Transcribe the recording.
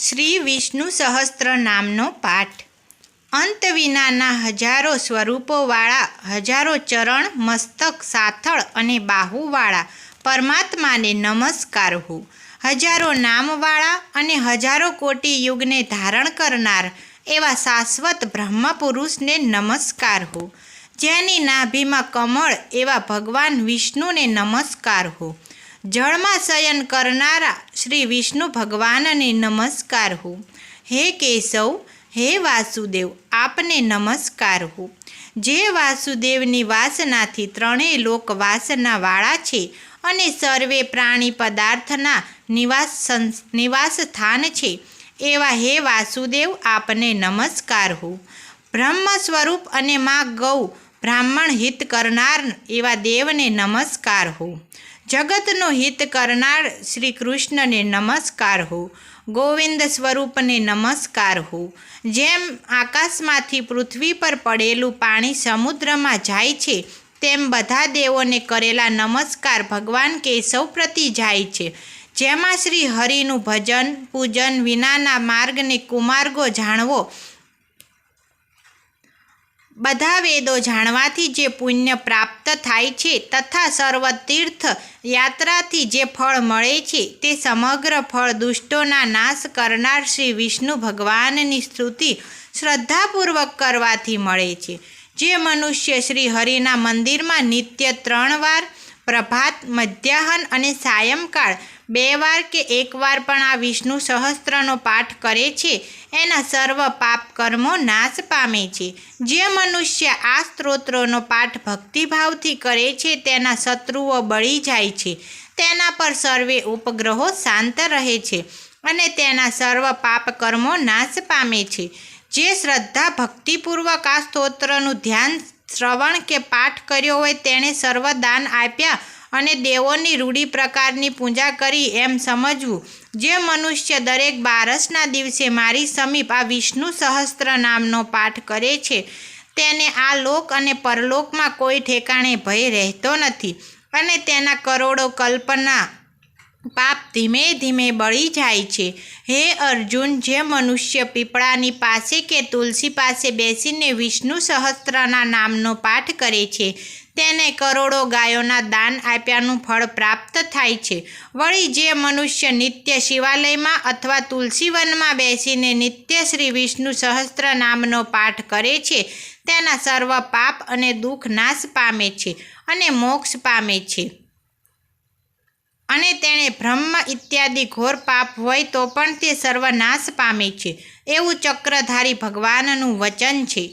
શ્રી વિષ્ણુ સહસ્ત્ર નામનો પાઠ. અંત વિનાના હજારો સ્વરૂપોવાળા, હજારો ચરણ, મસ્તક, સાથળ અને બાહુવાળા પરમાત્માને નમસ્કાર હો. હજારો નામવાળા અને હજારો કોટી યુગને ધારણ કરનાર એવા શાશ્વત બ્રહ્મ પુરુષને નમસ્કાર હો. જેની નાભીમાં કમળ એવા ભગવાન વિષ્ણુને નમસ્કાર હો. જળમાં શયન કરનારા શ્રી વિષ્ણુ ભગવાનને નમસ્કાર હો. હે કેશવ, હે વાસુદેવ, આપને નમસ્કાર હો. જે વાસુદેવની વાસનાથી ત્રણેય લોક વાસનાવાળા છે અને સર્વે પ્રાણી પદાર્થના નિવાસ નિવાસ સ્થાન છે, એવા હે વાસુદેવ, આપને નમસ્કાર હો. બ્રહ્મ સ્વરૂપ અને મા ગૌ બ્રાહ્મણ હિત કરનાર એવા દેવને નમસ્કાર હો. જગતનો હિત કરનાર શ્રી કૃષ્ણને નમસ્કાર હો, ગોવિંદ સ્વરૂપને નમસ્કાર હો. જેમ આકાશમાંથી પૃથ્વી પર પડેલું પાણી સમુદ્રમાં જાય છે, તેમ બધા દેવોને કરેલા નમસ્કાર ભગવાન કેશવ પ્રતિ જાય છે. જેમાં શ્રી હરિનું ભજન, પૂજન વિનાના માર્ગને કુમાર્ગો જાણવો બધા વેદો જાણવાથી જે પુણ્ય પ્રાપ્ત થાય છે તથા સર્વ તીર્થ યાત્રાથી જે ફળ મળે છે તે સમગ્ર ફળ દુષ્ટોના નાશ કરનાર શ્રી વિષ્ણુ ભગવાનની સ્તુતિ શ્રદ્ધાપૂર્વક કરવાથી મળે છે. જે મનુષ્ય શ્રી હરિના મંદિરમાં નિત્ય ત્રણ વાર પ્રભાત, મધ્યાહન અને સાયંકાળ બે વાર કે એક વાર પણ આ વિષ્ણુ સહસ્ત્રનો પાઠ કરે છે. એના સર્વ પાપ કર્મો નાશ પામે છે. જે મનુષ્ય આ સ્ત્રોત્રોનો પાઠ ભક્તિભાવથી કરે છે, તેના શત્રુઓ બળી જાય છે. તેના પર સર્વે ઉપગ્રહો શાંત રહે છે અને તેના સર્વ પાપ કર્મો નાશ પામે છે. જે શ્રદ્ધા ભક્તિપૂર્વક આ સ્તોત્રનું ધ્યાન શ્રવણ કે પાઠ કર્યો હોય, તેણે સર્વ દાન આપ્યા અને દેવોની રૂઢિ પ્રકારની પૂજા કરી એમ સમજવું. જે મનુષ્ય દરેક બારસના દિવસે મારી સમીપ આ વિષ્ણુ સહસ્ત્ર નામનો પાઠ કરે છે, તેને આ લોક અને પરલોકમાં કોઈ ઠેકાણે ભય રહેતો નથી અને તેના કરોડો કલ્પના પાપ ધીમે ધીમે બળી જાય છે. હે અર્જુન, જે મનુષ્ય પીપળાની પાસે કે તુલસી પાસે બેસીને વિષ્ણુ સહસ્ત્રના નામનો પાઠ કરે છે તેને કરોડો ગાયોના દાન આપ્યાનું ફળ પ્રાપ્ત થાય છે. વળી જે મનુષ્ય નિત્ય શિવાલયમાં અથવા તુલસીવનમાં બેસીને નિત્ય શ્રી વિષ્ણુ સહસ્ત્ર નામનો પાઠ કરે છે, તેના સર્વ પાપ અને દુઃખ નાશ પામે છે અને મોક્ષ પામે છે. અને તેણે બ્રહ્મ ઇત્યાદિ ઘોર પાપ હોય તો પણ તે સર્વનાશ પામે છે. એવું ચક્રધારી ભગવાનનું વચન છે.